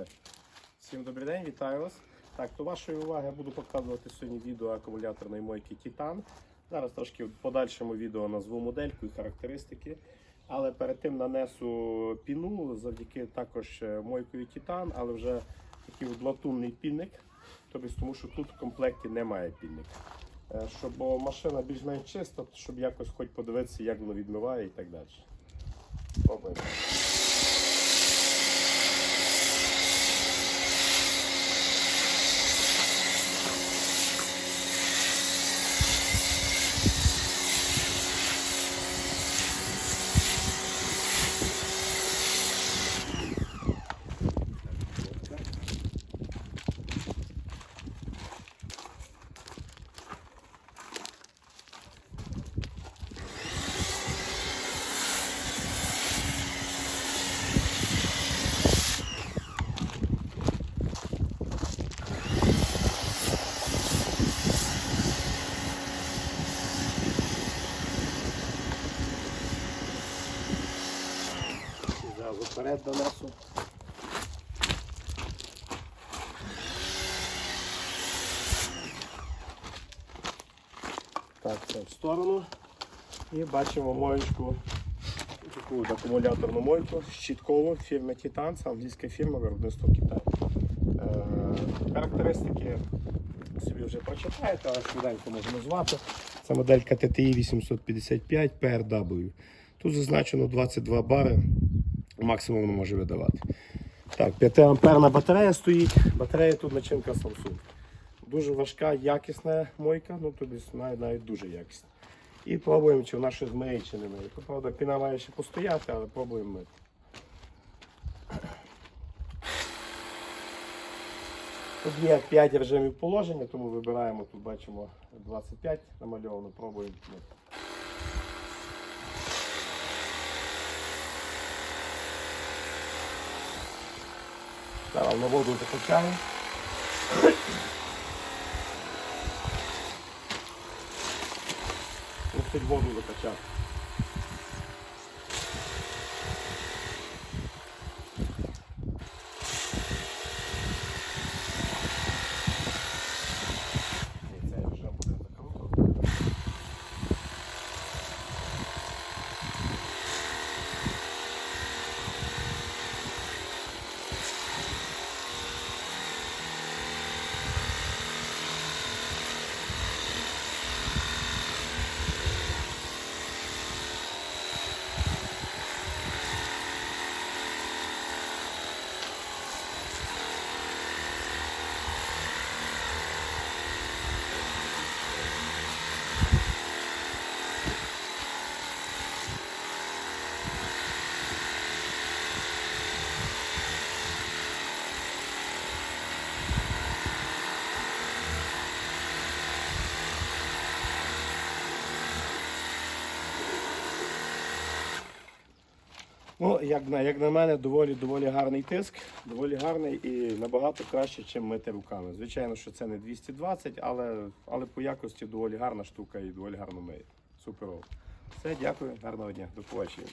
Так. Всім добрий день, вітаю вас. Так, до вашої уваги я буду показувати сьогодні відео акумуляторної мойки Titan. Зараз трошки в подальшому відео назву модельку і характеристики. Але перед тим нанесу піну завдяки також е, мойкою Titan, але вже такий латунний пінник. Тобто, тому що тут в комплекті немає пінника. Е, Щоб машина більш-менш чиста, щоб якось хоч подивитися, як воно відмиває і так далі. Пробуємо. Вперед донесу. Так, це в сторону. І бачимо моєчку, таку акумуляторну мойку щіткову фірми Titan, це англійська фірма виробництво Китаю. Е, характеристики собі вже прочитаєте, але швиденько можу назвати. Це моделька TTI 855 PRW. Тут зазначено 22 бари, максимум воно може видавати. Так, 5 амперна батарея стоїть. Батарея тут начинка Samsung. Дуже важка, якісна мойка, ну тобі навіть, навіть дуже якісна. І пробуємо, чи вона щось змиє, чи не миє. То, Правда, піна має ще постояти, але пробуємо мити. Тут є 5 режимів положення, тому вибираємо, тут бачимо 25 намальовано, пробуємо мити. Зараз на воду закачаємо. Мусить воду закачати. І цей вже буде закруток. Ну, як на, як на мене, доволі доволі гарний тиск, доволі гарний і набагато краще, ніж мити руками. Звичайно, що це не 220, але, але по якості доволі гарна штука і доволі гарно миє. Суперово. Все, дякую, гарного дня, до побачення.